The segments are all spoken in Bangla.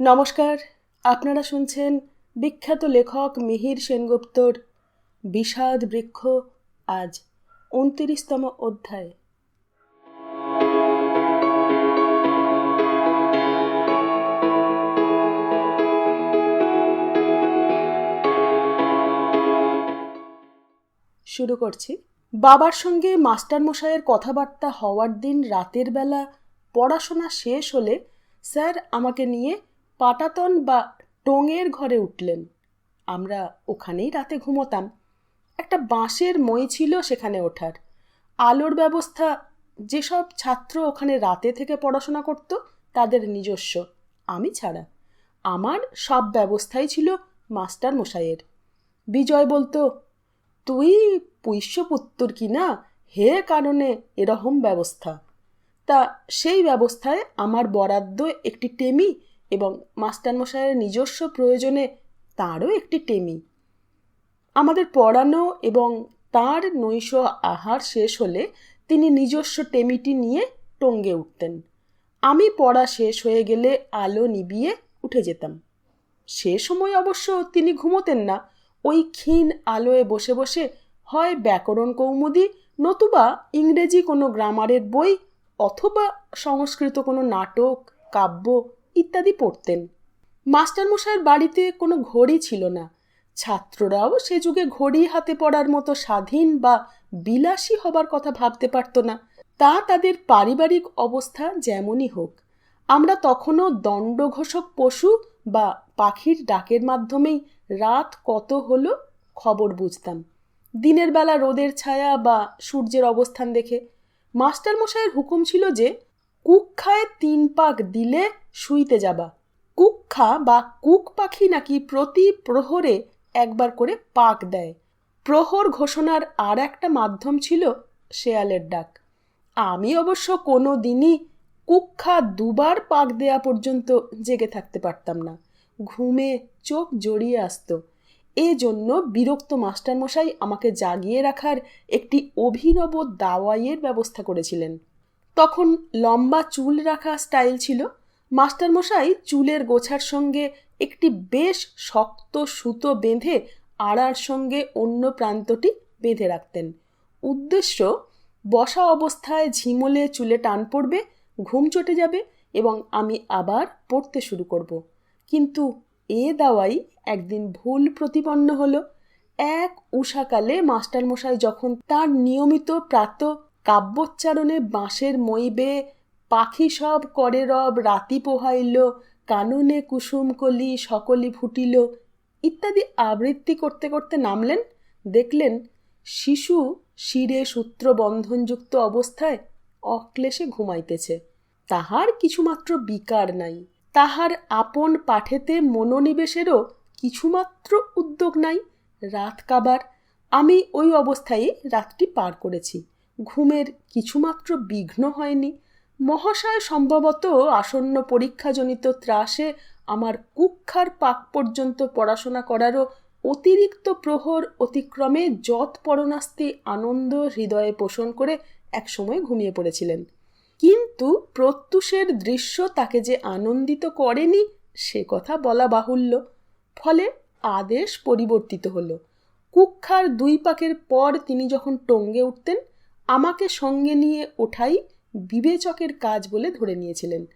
নমস্কার, আপনারা শুনছেন বিখ্যাত লেখক মিহির সেনগুপ্তর বিষাদ বৃক্ষ আজ উনতিরিশতম অধ্যায়। শুরু করছি। বাবার সঙ্গে মাস্টারমশাইয়ের কথাবার্তা হওয়ার দিন রাতের বেলা পড়াশোনা শেষ হলে স্যার আমাকে নিয়ে পাটাতন বা টোঙের ঘরে উঠলেন। আমরা ওখানেই রাতে ঘুমোতাম। একটা বাঁশের মই ছিল সেখানে ওঠার। আলোর ব্যবস্থা, যেসব ছাত্র ওখানে রাতে থেকে পড়াশোনা করত, তাদের নিজস্ব, আমি ছাড়া। আমার সব ব্যবস্থাই ছিল মাস্টার মশাইয়ের। বিজয় বলতো, তুই পুষ্যপুত্তর কি না? হে কারণে এরকম ব্যবস্থা। তা সেই ব্যবস্থায় আমার বরাদ্দ একটি টেমি এবং মাস্টারমশাইয়ের নিজস্ব প্রয়োজনে তারও একটি টেমি। আমাদের পড়ানো এবং তার নৈশ আহার শেষ হলে তিনি নিজস্ব টেমিটি নিয়ে টঙ্গে উঠতেন। আমি পড়া শেষ হয়ে গেলে আলো নিবিয়ে উঠে যেতাম। সে সময় অবশ্য তিনি ঘুমোতেন না। ওই ক্ষীণ আলোয় বসে বসে হয় ব্যাকরণ কৌমুদি নতুবা ইংরেজি কোনো গ্রামারের বই অথবা সংস্কৃত কোনো নাটক, কাব্য ইত্যাদি পড়তেন। মাস্টারমশাইয়ের বাড়িতে কোনো ঘড়ি ছিল না। ছাত্ররাও সে যুগে ঘড়ি হাতে পড়ার মতো স্বাধীন বা বিলাসী হবার কথা ভাবতে পারত না। তা তাদের পারিবারিক অবস্থা যেমনই হোক। আমরা তখনও দণ্ডঘোষক পশু বা পাখির ডাকের মাধ্যমেই রাত কত হলো খবর বুঝতাম। দিনের বেলা রোদের ছায়া বা সূর্যের অবস্থান দেখে মাস্টারমশাইয়ের হুকুম ছিল যে কুক্ষায় তিন পাক দিলে শুইতে যাবা। কুক্ষা বা কুক পাখি নাকি প্রতি প্রহরে একবার করে পাক দেয়। প্রহর ঘোষণার আর একটা মাধ্যম ছিল শেয়ালের ডাক। আমি অবশ্য কোনো দিনই কুক্ষা দুবার পাক দেয়া পর্যন্ত জেগে থাকতে পারতাম না। ঘুমে চোখ জড়িয়ে আসতো। এজন্য বিরক্ত মাস্টারমশাই আমাকে জাগিয়ে রাখার একটি অভিনব দাওয়াইয়ের ব্যবস্থা করেছিলেন। তখন লম্বা চুল রাখা স্টাইল ছিল। মাস্টারমশাই চুলের গোছার সঙ্গে একটি বেশ শক্ত সুতো বেঁধে আড়ার সঙ্গে অন্য প্রান্তটি বেঁধে রাখতেন। উদ্দেশ্য, বসা অবস্থায় ঝিমলে চুলে টান পড়বে, ঘুম চটে যাবে এবং আমি আবার পড়তে শুরু করব। কিন্তু এ দাওয়াই একদিন ভুল প্রতিপন্ন হলো। এক উষাকালে মাস্টারমশাই যখন তার নিয়মিত প্রাত কাব্যোচ্চারণে বাঁশের মই বেয়ে পাখি সব করে রব, রাতি পোহাইল, কাননে কুসুমকলি সকলি ফুটিল। ইত্যাদি আবৃত্তি করতে করতে নামলেন। দেখলেন শিশু শিরে সূত্র বন্ধনযুক্ত অবস্থায় অক্লেশে ঘুমাইতেছে। তাহার কিছুমাত্র বিকার নাই। তাহার আপন পাঠেতে মনোনিবেশেরও কিছুমাত্র উদ্যোগ নাই। রাত কাবার, আমি ওই অবস্থায় রাতটি পার করেছি। ঘুমের কিছুমাত্র বিঘ্ন হয়নি। মহাশয় সম্ভবত আসন্ন পরীক্ষাজনিত ত্রাসে আমার কুক্ষার পাক পর্যন্ত পড়াশোনা করারও অতিরিক্ত প্রহর অতিক্রমে যৎ পরনাস্তি আনন্দ হৃদয়ে পোষণ করে একসময় ঘুমিয়ে পড়েছিলেন। কিন্তু প্রত্যুষের দৃশ্য তাকে যে আনন্দিত করেনি, সে কথা বলা বাহুল্য। ফলে আদেশ পরিবর্তিত হলো। কুক্ষার দুই পাকের পর তিনি যখন টঙ্গে উঠতেন আমাকে সঙ্গে নিয়ে ওঠাই বিবেচকের কাজ বলে ধরে নিয়েছিলেন।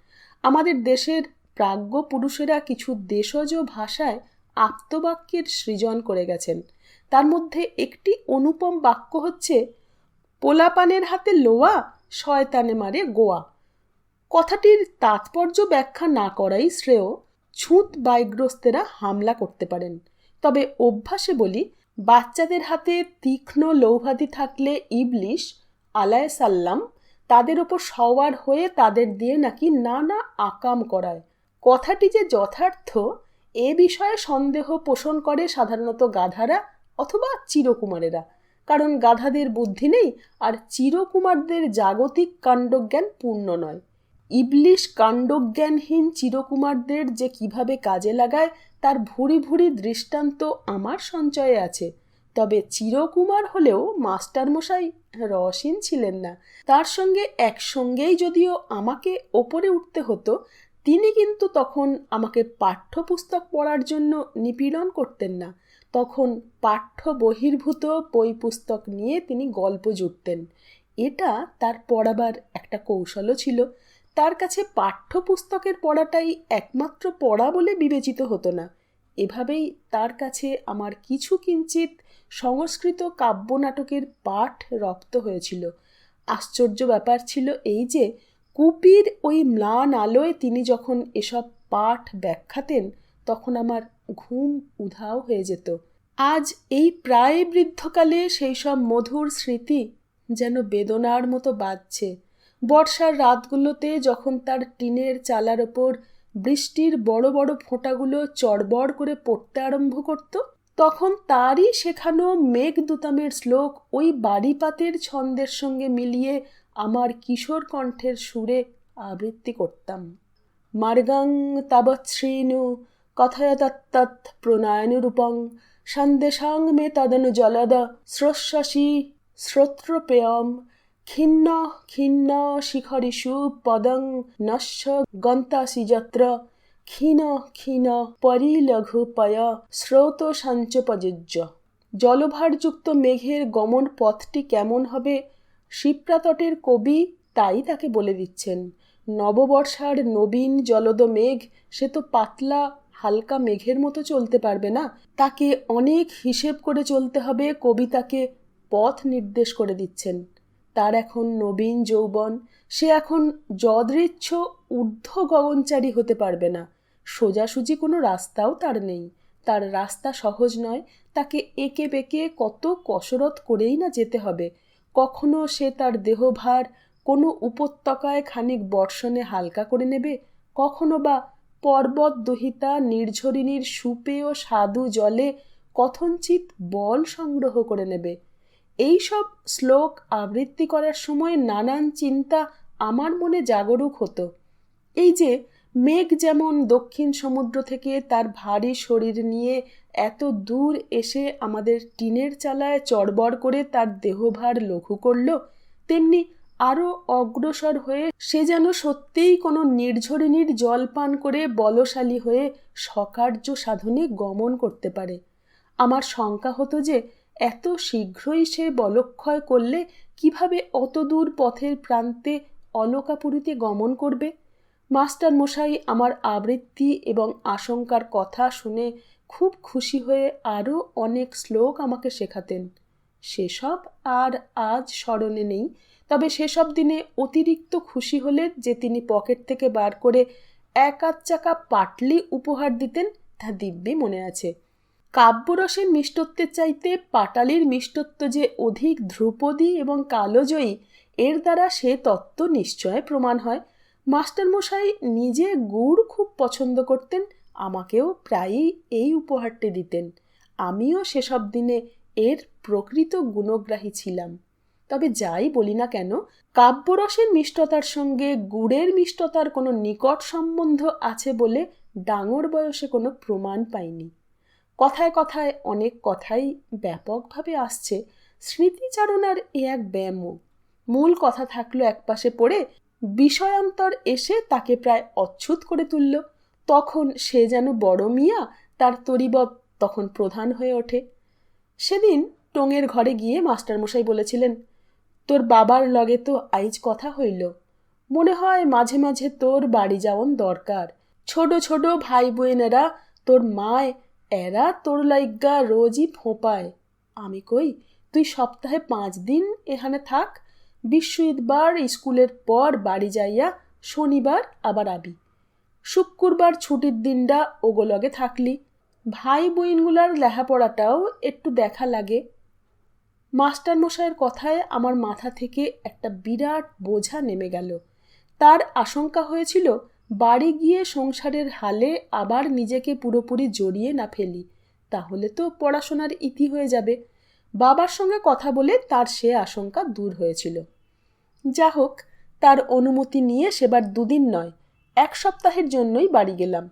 আমাদের দেশের প্রাজ্ঞ পুরুষেরা কিছু দেশজ ভাষায় আত্মবাক্যের সৃজন করে গেছেন। তার মধ্যে একটি অনুপম বাক্য হচ্ছে, পোলাপানের হাতে লোয়া, শয়তানে মারে গোয়া। কথাটির তাৎপর্য ব্যাখ্যা না করাই শ্রেয়, ছুঁত বাইগ্রস্তেরা হামলা করতে পারেন। তবে অভ্যাসে বলি, বাচ্চাদের হাতে তীক্ষ্ণ লৌহাদি থাকলে ইবলিশ আলায় সাল্লাম তাদের ওপর সওয়ার হয়ে তাদের দিয়ে নাকি নানা আকাম করায়। কথাটি যে যথার্থ, এ বিষয়ে সন্দেহ পোষণ করে সাধারণত গাধারা অথবা চিরকুমারেরা। কারণ গাধাদের বুদ্ধি নেই আর চিরকুমারদের জাগতিক কাণ্ডজ্ঞান পূর্ণ নয়। ইবলিশ কাণ্ডজ্ঞানহীন চিরকুমারদের যে কীভাবে কাজে লাগায়, তার ভুরি ভুরি দৃষ্টান্ত আমার সঞ্চয়ে আছে। তবে চিরকুমার হলেও মাস্টারমশাই রসীন ছিলেন না। তার সঙ্গে একসঙ্গেই যদিও আমাকে ওপরে উঠতে হতো, তিনি কিন্তু তখন আমাকে পাঠ্যপুস্তক পড়ার জন্য নিপীড়ন করতেন না। তখন পাঠ্য বহির্ভূত বই পুস্তক নিয়ে তিনি গল্প জুটতেন। এটা তার পড়াবার একটা কৌশলও ছিল। তার কাছে পাঠ্যপুস্তকের পড়াটাই একমাত্র পড়া বলে বিবেচিত হতো না। এভাবেই তার কাছে আমার কিছু কিঞ্চিত সংস্কৃত কাব্যনাটকের পাঠ রপ্ত হয়েছিল। আশ্চর্য ব্যাপার ছিল এই যে, কুপির ওই ম্লান আলোয় তিনি যখন এসব পাঠ ব্যাখ্যাতেন, তখন আমার ঘুম উধাও হয়ে যেত। আজ এই প্রায় বৃদ্ধকালে সেই সব মধুর স্মৃতি যেন বেদনার মতো বাজছে। বর্ষার রাতগুলোতে যখন তার টিনের চালার ওপর বৃষ্টির বড় বড় ফোঁটাগুলো চড়বড় করে পড়তে আরম্ভ করত তখন তারই শেখানো মেঘদূতামের শ্লোক ওই বাড়িপাতের ছন্দের সঙ্গে মিলিয়ে আমার কিশোর কণ্ঠের সুরে আবৃত্তি করতাম। মার্গাং তাবৎশ্রীনু কথয়তত্তৎ প্রণয়নুরূপং সন্দেশাং মে তদনু জলদ স্রস্বসী শ্রোত্রপেয়ম খিন্ন খিন্ন শিখরিষু পদং নশ্য গন্তাসি যত্র ক্ষীণ ক্ষীণ পরিলঘুপয় স্রোত সঞ্চপযোজ্য। জলভারযুক্ত মেঘের গমন পথটি কেমন হবে? শিপ্রাতটের কবি তাই তাকে বলে দিচ্ছেন, নববর্ষার নবীন জলদ মেঘ, সে তো পাতলা, হালকা মেঘের মতো চলতে পারবে না। তাকে অনেক হিসেব করে চলতে হবে, কবি তাকে পথ নির্দেশ করে দিচ্ছেন। তার এখন নবীন যৌবন, সে এখন যদৃচ্ছ ঊর্ধ্ব গগনচারী হতে পারবে না। সোজাসুজি কোনো রাস্তাও তার নেই। তার রাস্তা সহজ নয়, তাকে এঁকে বেঁকে কত কসরত করেই না যেতে হবে। কখনো সে তার দেহভার কোনো উপত্যকায় খানিক বর্ষণে হালকা করে নেবে, কখনো বা পর্বত দহিতা নির্ঝরিণীর সুপেয় সাধু জলে কথঞ্চিত বল সংগ্রহ করে নেবে। এই সব শ্লোক আবৃত্তি করার সময় নানান চিন্তা আমার মনে জাগরুক হতো। এই যে মেঘ যেমন দক্ষিণ সমুদ্র থেকে তার ভারী শরীর নিয়ে এত দূর এসে আমাদের টিনের চালায় চড়বড় করে তার দেহভার লঘু করল, তেমনি আরও অগ্রসর হয়ে সে যেন সত্যিই কোনো নির্ঝরিণীর জল পান করে বলশালী হয়ে সকার্য সাধনে গমন করতে পারে। আমার শঙ্কা হতো যে এত শীঘ্রই সে বলক্ষয় করলে কীভাবে অত দূর পথের প্রান্তে অলকাপুরীতে গমন করবে? মাস্টার মশাই আমার আবৃত্তি এবং আশঙ্কার কথা শুনে খুব খুশি হয়ে আরও অনেক শ্লোক আমাকে শেখাতেন। সেসব আর আজ স্মরণে নেই, তবে সেসব দিনে অতিরিক্ত খুশি হলে যে তিনি পকেট থেকে বার করে এক আধ চাকা পাটলি উপহার দিতেন, তা দিব্যি মনে আছে। কাব্যরসের মিষ্টত্বের চাইতে পাটালির মিষ্টত্ব যে অধিক ধ্রুপদী এবং কালোজয়ী, এর দ্বারা সে তত্ত্ব নিশ্চয় প্রমাণ হয়। মাস্টারমশাই নিজে গুড় খুব পছন্দ করতেন, আমাকেও প্রায়ই এই উপহারটি দিতেন। আমিও সেসব দিনে এর প্রকৃত গুণগ্রাহী ছিলাম। তবে যাই বলি না কেন, কাব্যরসের মিষ্টতার সঙ্গে গুড়ের মিষ্টতার কোনো নিকট সম্বন্ধ আছে বলে ডাঙর বয়সে কোনো প্রমাণ পাইনি। কথায় কথায় অনেক কথাই ব্যাপকভাবে আসছে, স্মৃতিচারণার এ এক ব্যায়ামও মূল কথা থাকল একপাশে পড়ে বিষয়ান্তর এসে তাকে প্রায় অচ্ছুত করে তুলল। তখন সে যেন বড় মিয়া, তার তরিবত তখন প্রধান হয়ে ওঠে। সেদিন টোঙের ঘরে গিয়ে মাস্টারমশাই বলেছিলেন, তোর বাবার লগে তো আইজ কথা হইল। মনে হয় মাঝে মাঝে তোর বাড়ি যাওন দরকার। ছোট ছোট ভাই বোনেরা তোর মায়, এরা তোর লাইগা রোজই ফোঁপায়। আমি কই, তুই সপ্তাহে পাঁচ দিন এখানে থাক বিশ্বইদবার স্কুলের পর বাড়ি যাইয়া শনিবার আবার আবি। শুক্রবার ছুটির দিনটা ওগোলগে থাকলি। ভাই বইনগুলার লেখাপড়াটাও একটু দেখা লাগে। মাস্টার মশাইয়ের কথায় আমার মাথা থেকে একটা বিরাট বোঝা নেমে গেল। তার আশঙ্কা হয়েছিল বাড়ি গিয়ে সংসারের হালে আবার নিজেকে পুরোপুরি জড়িয়ে না ফেলি। তাহলে তো পড়াশোনার ইতি হয়ে যাবে। বাবার সঙ্গে কথা বলে তার সে আশঙ্কা দূর হয়েছিল। যা হোক তার অনুমতি নিয়ে সেবার দুদিন নয়, এক সপ্তাহের জন্যই বাড়ি গেলাম।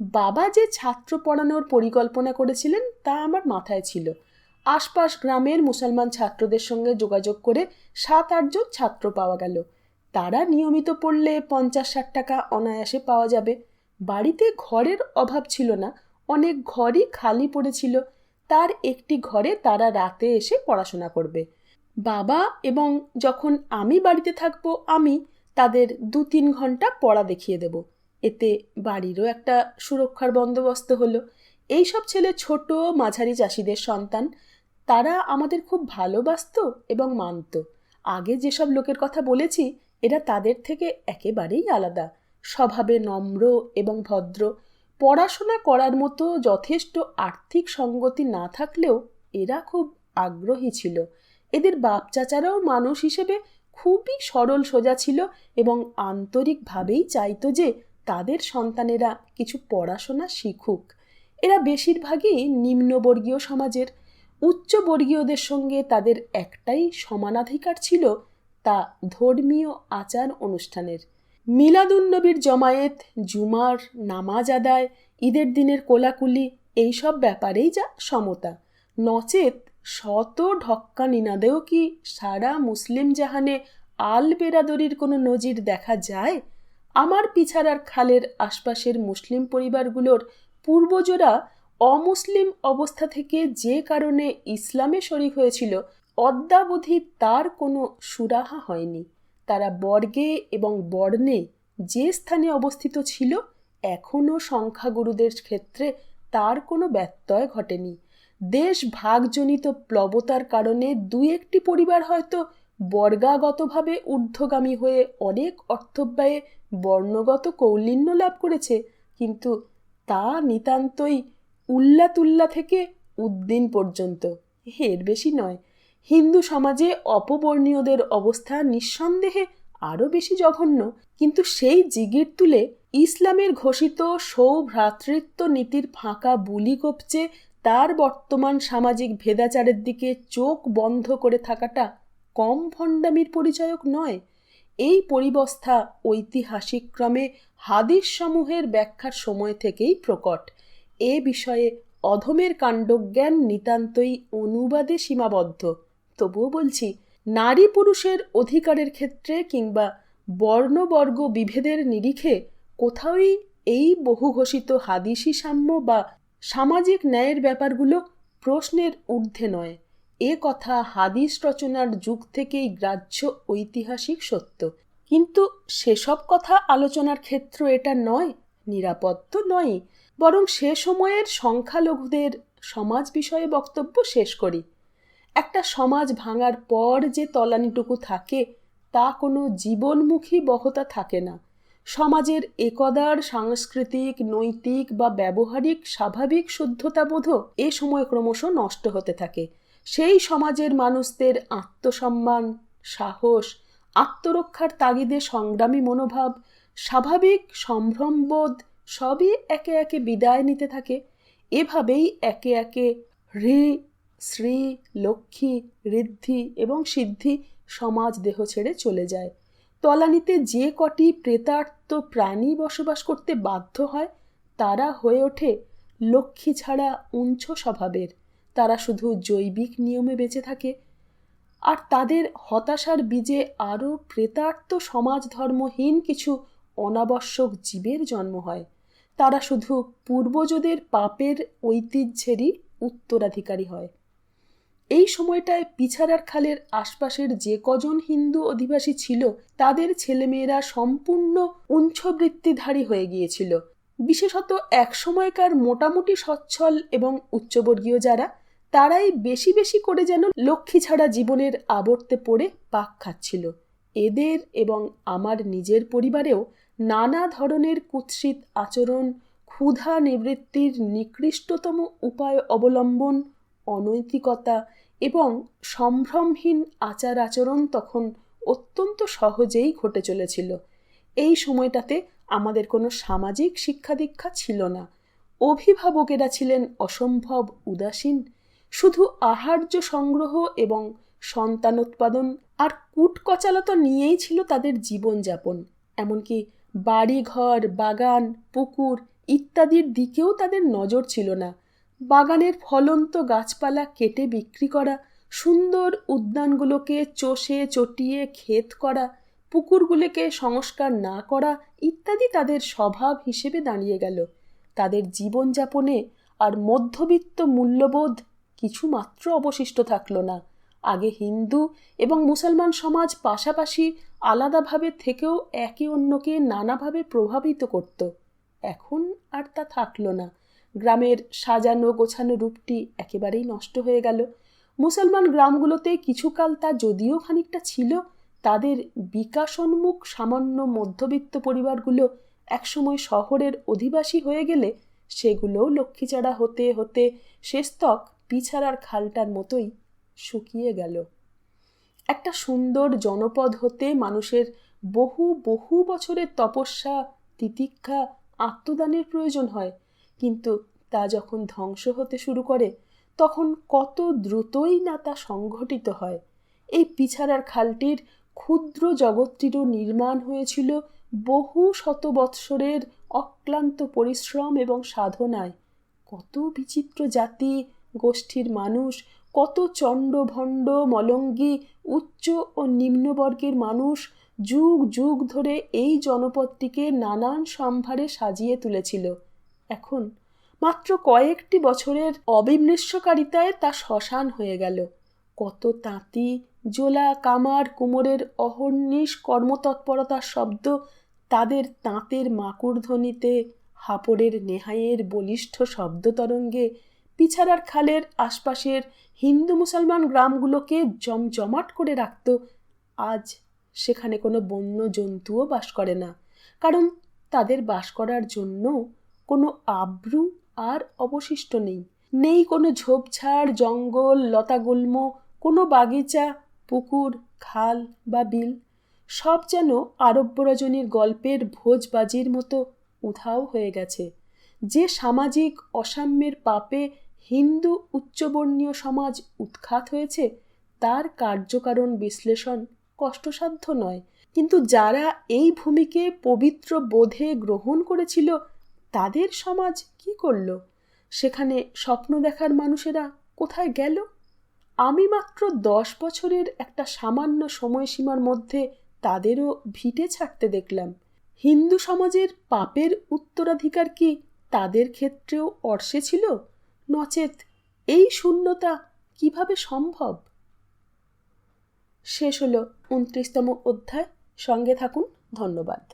বাবা যে ছাত্র পড়ানোর পরিকল্পনা করেছিলেন তা আমার মাথায় ছিল। আশপাশ গ্রামের মুসলমান ছাত্রদের সঙ্গে যোগাযোগ করে সাত আটজন ছাত্র পাওয়া গেল। তারা নিয়মিত পড়লে পঞ্চাশ ষাট টাকা অনায়াসে পাওয়া যাবে। বাড়িতে ঘরের অভাব ছিল না, অনেক ঘরই খালি পড়েছিল। তার একটি ঘরে তারা রাতে এসে পড়াশোনা করবে। বাবা এবং যখন আমি বাড়িতে থাকব, আমি তাদের দু তিন ঘণ্টা পড়া দেখিয়ে দেব। এতে বাড়িরও একটা সুরক্ষার বন্দোবস্ত হলো। এইসব ছেলে ছোট, মাঝারি চাষিদের সন্তান। তারা আমাদের খুব ভালোবাসত এবং মানত। আগে যেসব লোকের কথা বলেছি, এরা তাদের থেকে একেবারেই আলাদা। স্বভাবে নম্র এবং ভদ্র। পড়াশোনা করার মতো যথেষ্ট আর্থিক সঙ্গতি না থাকলেও এরা খুব আগ্রহী ছিল। এদের বাপ চাচারাও মানুষ হিসেবে খুবই সরল সোজা ছিল এবং আন্তরিকভাবেই চাইতো যে তাদের সন্তানেরা কিছু পড়াশোনা শিখুক। এরা বেশিরভাগই নিম্নবর্গীয় সমাজের। উচ্চবর্গীয়দের সঙ্গে তাদের একটাই সমানাধিকার ছিল তা ধর্মীয় আচার অনুষ্ঠানের। মিলাদুন্নবীর জমায়েত, জুমার, নামাজ আদায়, ঈদের দিনের কোলাকুলি, এইসব ব্যাপারেই যা সমতা। নচেত শত ঢক্কা নিনাদেও কি সারা মুসলিম জাহানে আল বেরাদরির কোনো নজির দেখা যায়? আমার পিছাড়ার খালের আশপাশের মুসলিম পরিবারগুলোর পূর্বজরা অমুসলিম অবস্থা থেকে যে কারণে ইসলামে শরিক হয়েছিল, অদ্যাবধি তার কোনো সুরাহা হয়নি। তারা বর্গে এবং বর্ণে যে স্থানে অবস্থিত ছিল, এখনও সংখ্যাগুরুদের ক্ষেত্রে তার কোনো ব্যত্যয় ঘটেনি। দেশ ভাগজনিত প্লবতার কারণে দু একটি পরিবার হয়তো বর্গাগতভাবে ঊর্ধ্বগামী হয়ে অনেক অর্থব্যয়ে বর্ণগত কৌলিন্য লাভ করেছে, কিন্তু তা নিতান্তই উল্লাতুল্লা থেকে উদ্দিন পর্যন্ত। এর বেশি নয় হিন্দু সমাজে অপবর্ণীয়দের অবস্থা নিঃসন্দেহে আরও বেশি জঘন্য। কিন্তু সেই জিগির তুলে ইসলামের ঘোষিত সৌভ্রাতৃত্ব নীতির ফাঁকা বুলি কপচে তার বর্তমান সামাজিক ভেদাচারের দিকে চোখ বন্ধ করে থাকাটা কম ভণ্ডামির পরিচয়ক নয়। এই পরিবস্থা ঐতিহাসিক ক্রমে হাদিস সমূহের ব্যাখ্যার সময় থেকেই প্রকট। এ বিষয়ে অধমের কাণ্ডজ্ঞান নিতান্তই অনুবাদে সীমাবদ্ধ। তবুও বলছি, নারী পুরুষের অধিকারের ক্ষেত্রে কিংবা বর্ণবর্গ বিভেদের নিরিখে কোথাওই এই বহুঘোষিত হাদিসি সাম্য বা সামাজিক ন্যায়ের ব্যাপারগুলো প্রশ্নের ঊর্ধ্বে নয়। এ কথা হাদিস রচনার যুগ থেকেই গ্রাহ্য ঐতিহাসিক সত্য। কিন্তু সেসব কথা আলোচনার ক্ষেত্র এটা নয়, নিরাপদ তো নয় বরং সে সময়ের সংখ্যালঘুদের সমাজ বিষয়ে বক্তব্য শেষ করি। একটা সমাজ ভাঙার পর যে তলানিটুকু থাকে, তা কোনো জীবনমুখী বহতা থাকে না। সমাজের একদার সাংস্কৃতিক, নৈতিক বা ব্যবহারিক, স্বাভাবিক শুদ্ধতাবোধ এ সময় ক্রমশ নষ্ট হতে থাকে। সেই সমাজের মানুষদের আত্মসম্মান, সাহস, আত্মরক্ষার তাগিদে সংগ্রামী মনোভাব, স্বাভাবিক সম্ভ্রমবোধ সবই একে একে বিদায় নিতে থাকে। এভাবেই একে একে হৃ শ্রী লক্ষ্মী, ঋদ্ধি এবং সিদ্ধি সমাজ দেহ ছেড়ে চলে যায়। তলানিতে যে কটি প্রেতার্থ প্রাণী বসবাস করতে বাধ্য হয়, তারা হয়ে ওঠে লক্ষ্মী ছাড়া উঞ্চ স্বভাবের। তারা শুধু জৈবিক নিয়মে বেঁচে থাকে। আর তাদের হতাশার বীজে আরও প্রেতার্থ সমাজ ধর্মহীন কিছু অনাবশ্যক জীবের জন্ম হয়। তারা শুধু পূর্বজদের পাপের ঐতিহ্যেরই উত্তরাধিকারী হয়। এই সময়টায় পিছাড়ার খালের আশপাশের যে কজন হিন্দু অধিবাসী ছিল, তাদের ছেলেমেয়েরা সম্পূর্ণ উঞ্ছবৃত্তিধারী হয়ে গিয়েছিল। বিশেষত এক সময়কার মোটামুটি সচ্ছল এবং উচ্চবর্গীয় যারা, তারাই বেশি বেশি করে যেন লক্ষ্মী ছাড়া জীবনের আবর্তে পড়ে পাক খাচ্ছিল। এদের এবং আমার নিজের পরিবারেও নানা ধরনের কুৎসিত আচরণ, ক্ষুধা নিবৃত্তির নিকৃষ্টতম উপায় অবলম্বন, অনৈতিকতা এবং সম্ভ্রমহীন আচার আচরণ তখন অত্যন্ত সহজেই ঘটে চলেছিল। এই সময়টাতে আমাদের কোনো সামাজিক শিক্ষা দীক্ষা ছিল না। অভিভাবকেরা ছিলেন অসম্ভব উদাসীন। শুধু আহার্য সংগ্রহ এবং সন্তানোৎপাদন আর কূটকচালতা নিয়েই ছিল তাদের জীবনযাপন। এমনকি বাড়িঘর, বাগান, পুকুর ইত্যাদির দিকেও তাদের নজর ছিল না। বাগানের ফলন্ত গাছপালা কেটে বিক্রি করা, সুন্দর উদ্যানগুলোকে চষে চটিয়ে ক্ষেত করা, পুকুরগুলিকে সংস্কার না করা ইত্যাদি তাদের স্বভাব হিসেবে দাঁড়িয়ে গেল। তাদের জীবনযাপনে আর মধ্যবিত্ত মূল্যবোধ কিছুমাত্র অবশিষ্ট থাকল না। আগে হিন্দু এবং মুসলমান সমাজ পাশাপাশি আলাদাভাবে থেকেও একে অন্যকে নানাভাবে প্রভাবিত করত। এখন আর তা থাকল না। গ্রামের সাজানো গোছানো রূপটি একেবারেই নষ্ট হয়ে গেল। মুসলমান গ্রামগুলোতে কিছুকাল তা যদিও খানিকটা ছিল, তাদের বিকাশোন্মুখ সামান্য মধ্যবিত্ত পরিবারগুলো একসময় শহরের অধিবাসী হয়ে গেলে সেগুলোও লক্ষ্মীচাড়া হতে হতে শেষতক পিছাড়ার খালটার মতোই শুকিয়ে গেল। একটা সুন্দর জনপদ হতে মানুষের বহু বহু বছরের তপস্যা, তিতিক্ষা, আত্মদানের প্রয়োজন হয়। কিন্তু তা যখন ধ্বংস হতে শুরু করে, তখন কত দ্রুতই না তা সংঘটিত হয়। এই পিছাড়ার খালটির ক্ষুদ্র জগৎটিরও নির্মাণ হয়েছিল বহু শত বৎসরের অক্লান্ত পরিশ্রম এবং সাধনায়। কত বিচিত্র জাতি, গোষ্ঠীর মানুষ, কত চণ্ডভণ্ড মলঙ্গি, উচ্চ ও নিম্নবর্গের মানুষ যুগ যুগ ধরে এই জনপদটিকে নানান সম্ভারে সাজিয়ে তুলেছিল। এখন। মাত্র কয়েকটি বছরের অবিমৃষ্যকারিতায় তা শ্মশান হয়ে গেল। কত তাঁতি, জোলা, কামার, কুমোরের অহর্নিশ কর্মতৎপরতার শব্দ তাদের তাঁতের মাকুড়ধ্বনিতে, হাপড়ের নেহাইয়ের বলিষ্ঠ শব্দতরঙ্গে পিছাড়ার খালের আশপাশের হিন্দু মুসলমান গ্রামগুলোকে জমজমাট করে রাখত। আজ সেখানে কোনো বন্য জন্তুও বাস করে না। কারণ তাদের বাস করার জন্য কোনো আব্রু আর অবশিষ্ট নেই। নেই কোনো ঝোপঝাড়, জঙ্গল, লতাগুল্ম, কোনো বাগিচা, পুকুর, খাল বা বিল। সব যেন আরব্য রজনীর গল্পের ভোজবাজির মতো উধাও হয়ে গেছে। যে সামাজিক অসাম্যের পাপে হিন্দু উচ্চবর্ণীয় সমাজ উৎখাত হয়েছে, তার কার্যকারণ বিশ্লেষণ কষ্টসাধ্য নয়। কিন্তু যারা এই ভূমিকে পবিত্র বোধে গ্রহণ করেছিল তাদের সমাজ কি করল? সেখানে স্বপ্ন দেখার মানুষেরা কোথায় গেল? আমি মাত্র দশ বছরের একটা সামান্য সময়সীমার মধ্যে তাদেরও ভিটে ছাড়তে দেখলাম। হিন্দু সমাজের পাপের উত্তরাধিকার কি তাদের ক্ষেত্রেও অর্শে ছিল? নচেত এই শূন্যতা কীভাবে সম্ভব? শেষ হলো উনত্রিশতম অধ্যায়। সঙ্গে থাকুন, ধন্যবাদ।